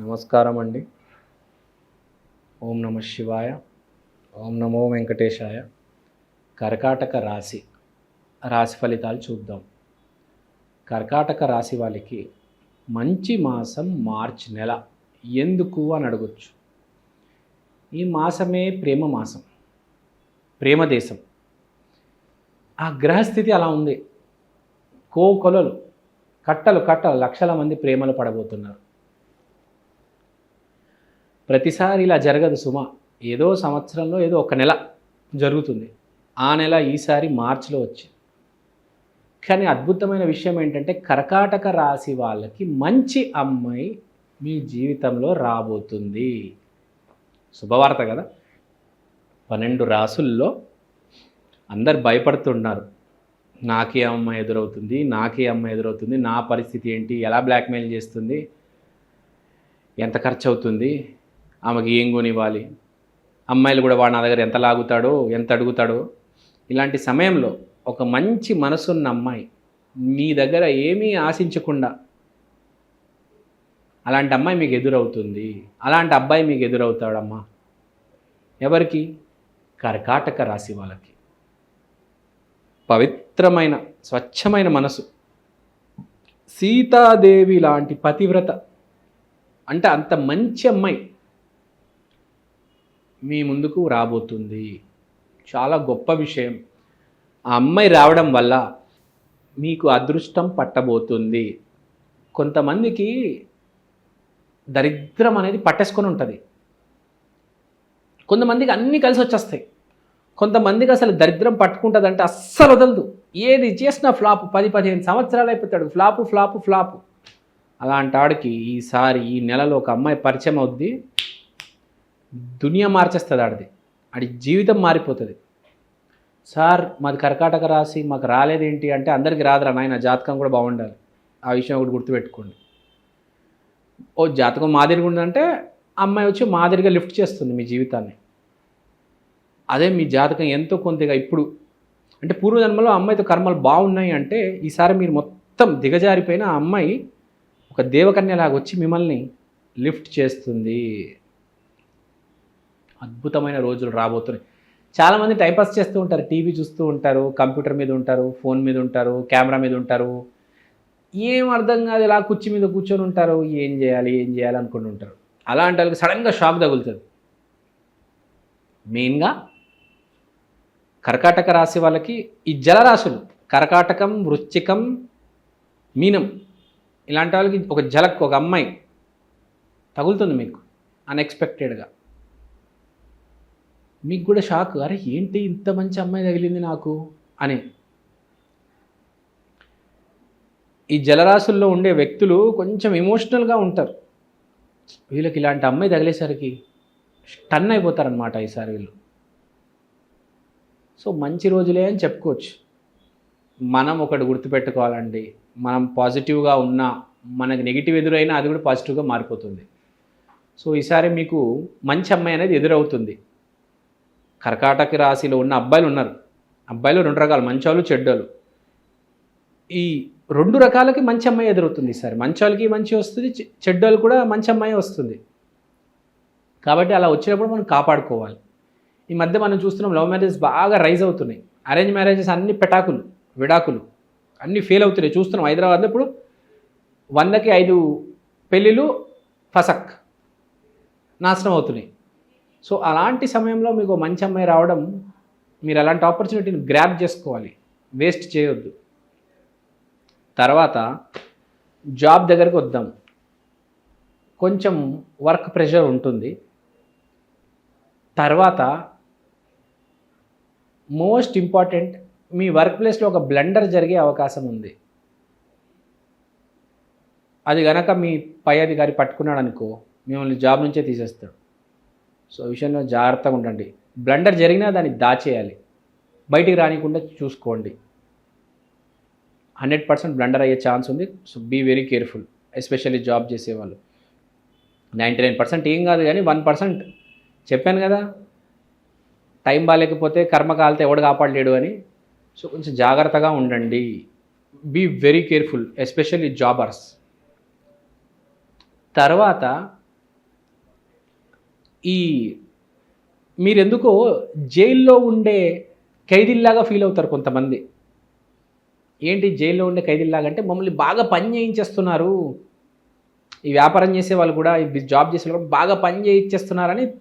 నమస్కారం అండి ఓం నమ శివాయ. ఓం నమో వెంకటేశాయ. కర్కాటక రాశి రాశి ఫలితాలు చూద్దాం. కర్కాటక రాశి వాళ్ళకి మంచి మాసం మార్చ్ నెల ఎందుకు అని అడగొచ్చు. ఈ మాసమే ప్రేమ మాసం ప్రేమ దేశం. ఆ గ్రహస్థితి అలా ఉంది. కోకొలలు కట్టలు కట్టలు లక్షల మంది ప్రేమలు పడబోతున్నారు. ప్రతిసారి ఇలా జరగదు సుమ. ఏదో సంవత్సరంలో ఏదో ఒక నెల జరుగుతుంది. ఆ నెల ఈసారి మార్చిలో వచ్చింది. కానీ అద్భుతమైన విషయం ఏంటంటే కర్కాటక రాశి వాళ్ళకి మంచి అమ్మాయి మీ జీవితంలో రాబోతుంది. శుభవార్త కదా. పన్నెండు రాసుల్లో అందరు భయపడుతున్నారు. నాకే అమ్మ ఎదురవుతుంది నాకే అమ్మ ఎదురవుతుంది నా పరిస్థితి ఏంటి ఎలా బ్లాక్మెయిల్ చేస్తుంది ఎంత ఖర్చు అవుతుంది ఆమెకి ఏం కొనివ్వాలి? అమ్మాయిలు కూడా వాడు నా దగ్గర ఎంత లాగుతాడో ఎంత అడుగుతాడో. ఇలాంటి సమయంలో ఒక మంచి మనసున్న అమ్మాయి మీ దగ్గర ఏమీ ఆశించకుండా అలాంటి అమ్మాయి మీకు ఎదురవుతుంది. అలాంటి అబ్బాయి మీకు ఎదురవుతాడమ్మా. ఎవరికి? కర్కాటక రాశి వాళ్ళకి. పవిత్రమైన స్వచ్ఛమైన మనసు. సీతాదేవి లాంటి పతివ్రత. అంటే అంత మంచి అమ్మాయి. మీ ముందుకు రాబోతుంది. చాలా గొప్ప విషయం. ఆ అమ్మాయి రావడం వల్ల మీకు అదృష్టం పట్టబోతుంది. కొంతమందికి దరిద్రం అనేది పట్టేసుకొని ఉంటుంది. కొంతమందికి అన్నీ కలిసి వచ్చేస్తాయి. కొంతమందికి అసలు దరిద్రం పట్టుకుంటుంది అంటే అస్సలు వదలదు. ఏది చేసినా ఫ్లాప్. పది పదిహేను సంవత్సరాలు అయిపోతాడు. Flop flop flop. అలాంటి ఆడికి ఈసారి ఈ నెలలో ఒక అమ్మాయి పరిచయం అవుద్ది. దునియా మార్చేస్తుంది ఆడిది. ఆడి జీవితం మారిపోతుంది. సార్ మాది కర్కాటక రాసి మాకు రాలేదేంటి అంటే అందరికీ రాదురా నాయన జాతకం కూడా బాగుండాలి. ఆ విషయం ఒకటి గుర్తుపెట్టుకోండి. ఓ జాతకం మాదిరిగా ఉందంటే అమ్మాయి వచ్చి మాదిరిగా లిఫ్ట్ చేస్తుంది మీ జీవితాన్ని. అదే మీ జాతకం ఎంతో కొంతగా ఇప్పుడు. అంటే పూర్వజన్మలో అమ్మాయితో కర్మలు బాగున్నాయి అంటే ఈసారి మీరు మొత్తం దిగజారిపోయిన ఆ అమ్మాయి ఒక దేవకన్యలాగా వచ్చి మిమ్మల్ని లిఫ్ట్ చేస్తుంది. అద్భుతమైన రోజులు రాబోతున్నాయి. చాలామంది టైంపాస్ చేస్తూ ఉంటారు. టీవీ చూస్తూ ఉంటారు. కంప్యూటర్ మీద ఉంటారు. ఫోన్ మీద ఉంటారు. కెమెరా మీద ఉంటారు. ఏం అర్థం కాదు. ఇలా కుర్చీ మీద కూర్చొని ఉంటారు. ఏం చేయాలి? ఏం చేయాలి అనుకుంటూ ఉంటారు. అలాంటి వాళ్ళకి సడన్గా షాక్ తగులుతుంది. మెయిన్గా కర్కాటక రాశి వాళ్ళకి ఈ జలరాశులు కర్కాటకం వృశ్చికం మీనం ఇలాంటి వాళ్ళకి ఒక జలక్ ఒక అమ్మాయి తగులుతుంది మీకు అన్ఎక్స్పెక్టెడ్గా మీకు కూడా షాక్. అరే ఏంటి ఇంత మంచి అమ్మాయి తగిలింది నాకు? అని. ఈ జలరాశుల్లో ఉండే వ్యక్తులు కొంచెం ఎమోషనల్గా ఉంటారు. వీళ్ళకి ఇలాంటి అమ్మాయి తగిలేసరికి టన్ అయిపోతారనమాట ఈసారి వీళ్ళు. సో మంచి రోజులే అని చెప్పుకోవచ్చు. మనం ఒకటి గుర్తుపెట్టుకోవాలండి. మనం పాజిటివ్గా ఉన్నా మనకి నెగిటివ్ ఎదురైనా అది కూడా పాజిటివ్గా మారిపోతుంది. సో ఈసారి మీకు మంచి అమ్మాయి అనేది ఎదురవుతుంది. కర్కాటక రాశిలో ఉన్న అబ్బాయిలు ఉన్నారు. అబ్బాయిలు రెండు రకాలు మంచోళ్ళు చెడ్డోళ్ళు. ఈ రెండు రకాలకి మంచి అమ్మాయి ఎదురవుతుంది ఈసారి మంచోళ్ళకి మంచి వస్తుంది చె- చెడ్డోళ్ళు కూడా మంచి అమ్మాయి వస్తుంది. కాబట్టి అలా వచ్చినప్పుడు మనం కాపాడుకోవాలి. ఈ మధ్య మనం చూస్తున్నాం లవ్ మ్యారేజెస్ బాగా రైజ్ అవుతున్నాయి. అరేంజ్ మ్యారేజెస్ అన్ని పెటాకులు విడాకులు అన్నీ ఫెయిల్ అవుతున్నాయి. చూస్తున్నాం హైదరాబాద్లో ఇప్పుడు వందకి ఐదు పెళ్ళిళ్ళు ఫసక్ నాశనం అవుతున్నాయి. సో అలాంటి సమయంలో మీకు మంచి అమ్మాయి రావడం మీరు అలాంటి ఆపర్చునిటీని గ్రాప్ చేసుకోవాలి. వేస్ట్ చేయొద్దు. తర్వాత జాబ్ దగ్గరికి వద్దాం. కొంచెం వర్క్ ప్రెషర్ ఉంటుంది. తర్వాత మోస్ట్ ఇంపార్టెంట్ మీ వర్క్ ప్లేస్లో ఒక బ్లండర్ జరిగే అవకాశం ఉంది. అది గనక మీ పై అధికారి పట్టుకున్నాడు అనుకో మిమ్మల్ని జాబ్ నుంచే తీసేస్తాడు. సో విషయంలో జాగ్రత్తగా ఉండండి. బ్లండర్ జరిగినా దాన్ని దాచేయాలి. బయటికి రానికుండా చూసుకోండి. హండ్రెడ్ పర్సెంట్ బ్లండర్ అయ్యే ఛాన్స్ ఉంది. So be very careful especially job చేసేవాళ్ళు. నైంటీ నైన్ పర్సెంట్ ఏం కాదు కానీ వన్ పర్సెంట్. చెప్పాను కదా టైం బాగాలేకపోతే కర్మ కాలితే ఎవడు కాపాడలేడు అని. సో కొంచెం జాగ్రత్తగా ఉండండి. Be very careful especially jobbers. తర్వాత ఈ మీరెందుకో జైల్లో ఉండే ఖైదీల్లాగా ఫీల్ అవుతారు కొంతమంది. ఏంటి జైల్లో ఉండే ఖైదీల్లాగా అంటే మమ్మల్ని బాగా పని చేయించేస్తున్నారు. ఈ వ్యాపారం చేసే వాళ్ళు కూడా ఈ జాబ్ చేసే వాళ్ళు కూడా బాగా పని చేయించేస్తున్నారని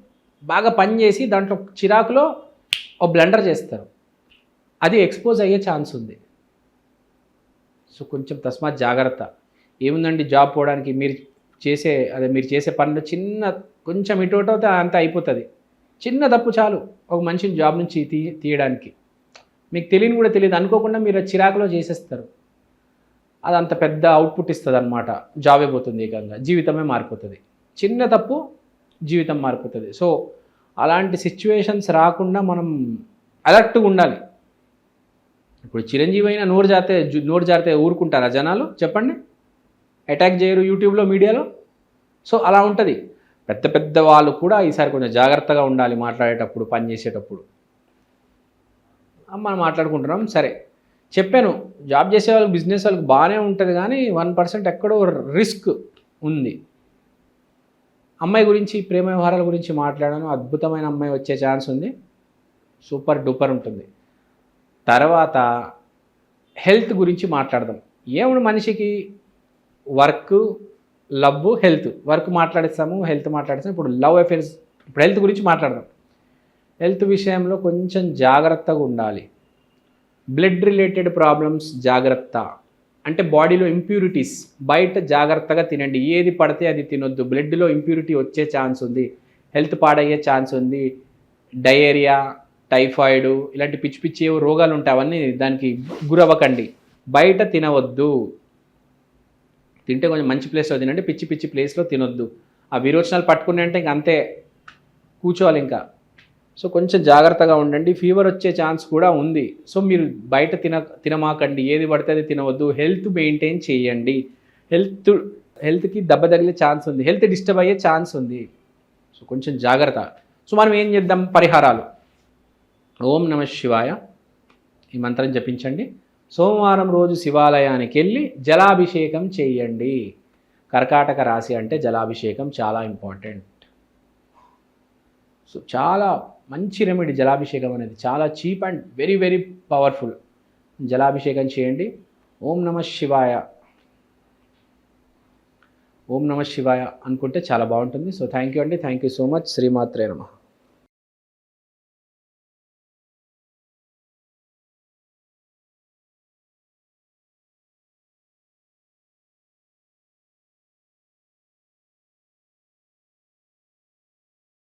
బాగా పని చేసి దాంట్లో చిరాకులో ఓ బ్లండర్ చేస్తారు. అది ఎక్స్పోజ్ అయ్యే ఛాన్స్ ఉంది. సో కొంచెం తస్మాత్ జాగ్రత్త. ఏముందండి జాబ్ పోవడానికి? మీరు చేసే అదే మీరు చేసే పనిలో చిన్న కొంచెం ఇటు అవుతే అంత అయిపోతుంది. చిన్న తప్పు చాలు ఒక మనిషిని జాబ్ నుంచి తీ తీయడానికి. మీకు తెలియని కూడా తెలియదు. అనుకోకుండా మీరు చిరాకులో చేసేస్తారు. అది అంత పెద్ద అవుట్పుట్ ఇస్తుంది అనమాట జాబ్ అయిపోతుంది ఏకంగా. జీవితమే మారిపోతుంది. చిన్న తప్పు జీవితం మారిపోతుంది. సో అలాంటి సిచ్యువేషన్స్ రాకుండా మనం అలర్ట్గా ఉండాలి. ఇప్పుడు చిరంజీవి అయినా నోరు జారితే జు- నోరు జారితే ఊరుకుంటారా జనాలు? చెప్పండి. అటాక్ చేయరు యూట్యూబ్లో మీడియాలో. సో అలా ఉంటుంది. పెద్ద పెద్ద వాళ్ళు కూడా ఈసారి కొంచెం జాగ్రత్తగా ఉండాలి మాట్లాడేటప్పుడు పని చేసేటప్పుడు. మనం మాట్లాడుకుంటున్నాం సరే. చెప్పాను జాబ్ చేసే వాళ్ళకి బిజినెస్ వాళ్ళకి బాగానే ఉంటుంది కానీ వన్ పర్సెంట్ ఎక్కడో రిస్క్ ఉంది. అమ్మాయి గురించి ప్రేమ వ్యవహారాల గురించి మాట్లాడాను అద్భుతమైన అమ్మాయి వచ్చే ఛాన్స్ ఉంది. సూపర్ డూపర్ ఉంటుంది. తర్వాత హెల్త్ గురించి మాట్లాడదాం. ఏముడు మనిషికి? Work love health. వర్క్ మాట్లాడిస్తాము హెల్త్ మాట్లాడిస్తాము. ఇప్పుడు లవ్ అఫేర్స్ ఇప్పుడు హెల్త్ గురించి మాట్లాడదాం. హెల్త్ విషయంలో కొంచెం జాగ్రత్తగా ఉండాలి. బ్లడ్ రిలేటెడ్ ప్రాబ్లమ్స్ జాగ్రత్త. అంటే బాడీలో ఇంప్యూరిటీస్ బయట జాగ్రత్తగా తినండి. ఏది పడితే అది తినొద్దు. బ్లడ్లో ఇంప్యూరిటీ వచ్చే ఛాన్స్ ఉంది. హెల్త్ పాడయ్యే ఛాన్స్ ఉంది. డయేరియా టైఫాయిడ్ ఇలాంటి పిచ్చి పిచ్చి ఏవో రోగాలు ఉంటాయి అవన్నీ దానికి గురవ్వకండి. బయట తినవద్దు. తింటే కొంచెం మంచి ప్లేస్లో తినండి పిచ్చి పిచ్చి ప్లేస్లో తినొద్దు. ఆ విరోచనాలు పట్టుకుని అంటే ఇంక అంతే కూర్చోవాలి ఇంకా. సో కొంచెం జాగ్రత్తగా ఉండండి. ఫీవర్ వచ్చే ఛాన్స్ కూడా ఉంది. సో మీరు బయట తిన తినమాకండి. ఏది పడితే అది తినవద్దు. హెల్త్ మెయింటైన్ చేయండి. హెల్త్ హెల్త్కి దెబ్బ తగిలే ఛాన్స్ ఉంది. హెల్త్ డిస్టర్బ్ అయ్యే ఛాన్స్ ఉంది. సో కొంచెం జాగ్రత్త. సో మనం ఏం చేద్దాం? పరిహారాలు. ఓం నమ శివాయ. ఈ మంత్రం జపించండి. సోమవారం రోజు శివాలయానికి వెళ్ళి జలాభిషేకం చేయండి. కర్కాటక రాశి అంటే జలాభిషేకం చాలా ఇంపార్టెంట్. సో చాలా మంచి రెమెడీ జలాభిషేకం అనేది చాలా cheap and very very powerful. జలాభిషేకం చేయండి. ఓం నమ శివాయ. ఓం నమ శివాయ అనుకుంటే చాలా బాగుంటుంది. సో థ్యాంక్ యూ అండి. Thank you so much. శ్రీమాత్రే నమ.